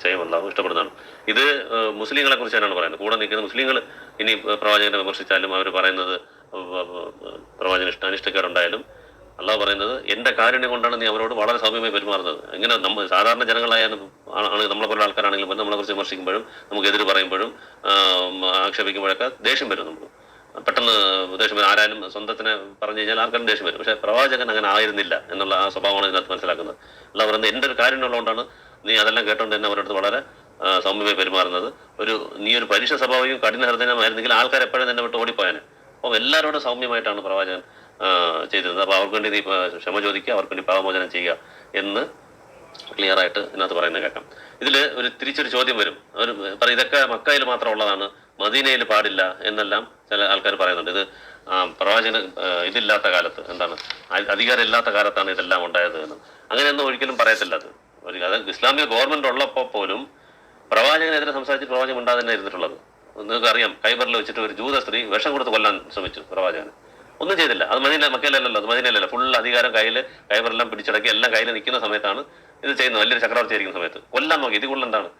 തീർച്ചയായും അള്ളാഹു ഇഷ്ടപ്പെടുന്നതാണ്. ഇത് മുസ്ലിങ്ങളെ കുറിച്ച് തന്നെയാണ് പറയുന്നത്. കൂടെ നിൽക്കുന്ന മുസ്ലിങ്ങൾ ഇനി പ്രവാചകനെ വിമർശിച്ചാലും അവർ പറയുന്നത് പ്രവാചകൻ ഇഷ്ട അനിഷ്ടക്കാരുണ്ടായാലും അള്ളാഹ് പറയുന്നത് എന്റെ കാരുണ്യം കൊണ്ടാണ് നീ അവരോട് വളരെ സൗമ്യമായി പെരുമാറുന്നത്. ഇങ്ങനെ നമ്മൾ സാധാരണ ജനങ്ങളായാലും ആണ് നമ്മളെ പോലുള്ള ആൾക്കാരാണെങ്കിലും നമ്മളെ കുറിച്ച് വിമർശിക്കുമ്പോഴും നമുക്ക് എതിര് പറയുമ്പോഴും ആക്ഷേപിക്കുമ്പോഴൊക്കെ ദേഷ്യം വരും നമുക്ക്. പെട്ടെന്ന് ദേഷ്യം വരും. ആരായാലും സ്വന്തത്തിനെ പറഞ്ഞു കഴിഞ്ഞാൽ ആർക്കാരും ദേഷ്യം വരും. പക്ഷേ പ്രവാചകൻ അങ്ങനെ ആയിരുന്നില്ല എന്നുള്ള ആ സ്വഭാവമാണ് ഇതിനകത്ത് മനസ്സിലാക്കുന്നത്. അല്ല പറയുന്നത് എന്റെ ഒരു കാര്യം ഉള്ളതുകൊണ്ടാണ് നീ അതെല്ലാം കേട്ടോണ്ട് തന്നെ അവരുടെ വളരെ സൗമ്യമായി പെരുമാറുന്നത്. ഒരു നീ ഒരു പരീക്ഷ സ്വഭാവവും കഠിന ഹൃദയമായിരുന്നെങ്കിൽ ആൾക്കാർ എപ്പോഴും തന്നെ വിട്ട് ഓടിപ്പോയാനെ. അപ്പം എല്ലാവരോടും സൗമ്യമായിട്ടാണ് പ്രവാചകൻ ചെയ്തിരുന്നത്. അപ്പോൾ അവർക്ക് വേണ്ടി ക്ഷമ ചോദിക്കുക അവർക്ക് വേണ്ടി പാവമോചനം ചെയ്യുക എന്ന് ക്ലിയർ ആയിട്ട് ഇതിനകത്ത് പറയുന്നത് കേൾക്കാം. ഇതിൽ ഒരു തിരിച്ചൊരു ചോദ്യം വരും. ഒരു പറയും ഇതൊക്കെ മക്കയിൽ മാത്രം ഉള്ളതാണ് മദീനയിൽ പാടില്ല എന്നെല്ലാം ചില ആൾക്കാർ പറയുന്നുണ്ട്. ഇത് പ്രവാചകന് ഇതില്ലാത്ത കാലത്ത് എന്താണ് അധികാരം ഇല്ലാത്ത കാലത്താണ് ഇതെല്ലാം ഉണ്ടായത് എന്ന്. അങ്ങനെയൊന്നും ഒരിക്കലും പറയത്തില്ല അത്. അത് ഇസ്ലാമിക ഗവൺമെന്റ് ഉള്ളപ്പോൾ പോലും പ്രവാചകനെതിരെ സംസാരിച്ച് പ്രവാചകൻ ഉണ്ടാകാൻ തന്നെ ഇരുന്നിട്ടുള്ളത്. നിങ്ങൾക്ക് അറിയാം കൈബറിൽ വെച്ചിട്ട് ഒരു ജൂത സ്ത്രീ വിഷം കൊടുത്ത് കൊല്ലാൻ ശ്രമിച്ചു പ്രവാചകന്. ഒന്നും ചെയ്തില്ല. അത് മദീന മക്കയിലല്ലല്ലോ അത് മദീനയിലല്ല. ഫുൾ അധികാരം കയ്യിൽ കൈബറെല്ലാം പിടിച്ചടക്കി എല്ലാം കയ്യിൽ നിൽക്കുന്ന സമയത്താണ് ഇത് ചെയ്യുന്നത്. വലിയൊരു ചക്രവർത്തി ആയിരിക്കുന്ന സമയത്ത്. കൊല്ലാൻ നോക്കി. ഇത് എന്താണ്?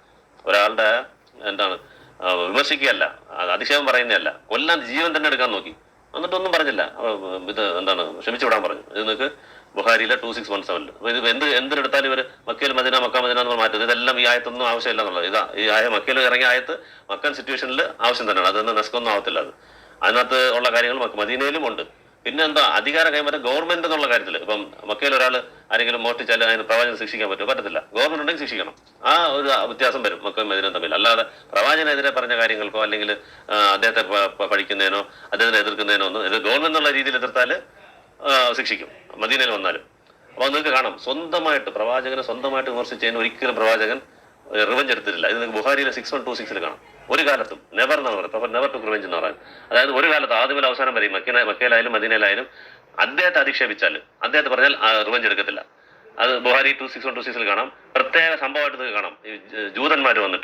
ഒരാളുടെ എന്താണ് വിമർശിക്കുകയല്ല. അത് അതിശയം പറയുന്നതല്ല. കൊല്ലാൻ ജീവൻ തന്നെ എടുക്കാൻ നോക്കി. എന്നിട്ടൊന്നും പറഞ്ഞില്ല. ഇത് എന്താണ്? ക്ഷമിച്ചു വിടാൻ പറഞ്ഞു. ഇത് നിങ്ങൾക്ക് ബുഹാരിയിലെ ടു സിക്സ് വൺ സെവനിൽ ഇത് എന്ത് എന്തിനെടുത്താലും ഇവർ മക്കയിൽ മദീന മക്ക മദീന എന്ന് മാറ്റുന്നത് ഇതെല്ലാം ഈ ആയത്തൊന്നും ആവശ്യമില്ല എന്നുള്ളത്. ഇതാ ഈ ആയ മക്കയിൽ ഇറങ്ങിയ ആയത്ത് മക്കൻ സിറ്റുവേഷനിൽ ആവശ്യം തന്നെയാണ്. അതൊന്നും നെസ്കൊന്നും ആവത്തില്ല അത്. അതിനകത്ത് ഉള്ള കാര്യങ്ങൾ മദീനയിലും ഉണ്ട്. പിന്നെ എന്താ അധികാര കൈമാറ്റം ഗവൺമെന്റ് എന്നുള്ള കാര്യത്തിൽ ഇപ്പം മക്കയിൽ ഒരാൾ ആരെങ്കിലും മോഷ്ടിച്ചാൽ അതിന് പ്രവാചകൻ ശിക്ഷിക്കാൻ പറ്റുമോ? പറ്റത്തില്ല. ഗവൺമെന്റ് ഉണ്ടെങ്കിൽ ശിക്ഷിക്കണം. ആ ഒരു വ്യത്യാസം വരും മക്കയും മദീനയും തമ്മിൽ. അല്ലാതെ പ്രവാചകനെതിരെ പറഞ്ഞ കാര്യങ്ങൾക്കോ അല്ലെങ്കിൽ അദ്ദേഹത്തെ പഠിക്കുന്നതിനോ അദ്ദേഹത്തിനെ എതിർക്കുന്നതിനോ ഒന്നും ഇത് ഗവൺമെന്റ് എന്നുള്ള രീതിയിൽ എതിർത്താൽ ശിക്ഷിക്കും. മദീനയിൽ വന്നാലും. അപ്പോൾ നിങ്ങൾക്ക് കാണാം. സ്വന്തമായിട്ട് പ്രവാചകനെ സ്വന്തമായിട്ട് വിമർശിച്ചതിന് ഒരിക്കലും പ്രവാചകൻ റിവഞ്ച് എടുത്തിട്ടില്ല. ഇത് നിങ്ങൾക്ക് ബുഹാരിയിലെ സിക്സ് വൺ ടു സിക്സിൽ കാണാം. ഒരു കാലത്തും നെവർ എന്ന് പറയുന്നത്. നെവർ ടു റിവഞ്ച് എന്ന് പറയാൻ അതായത് ഒരു കാലത്ത് ആദ്യം മുതൽ അവസാനം വരെയും മക്കീന മക്കയിലായാലും മദീനയിലായാലും അദ്ദേഹത്തെ അധിക്ഷേപിച്ചാൽ അദ്ദേഹത്തെ പറഞ്ഞാൽ റിവഞ്ച് എടുക്കത്തില്ല. അത് Buhari two six one two സിക്സിൽ കാണാം. പ്രത്യേക സംഭവമായിട്ട് കാണാം. ജൂതന്മാർ വന്നിട്ട്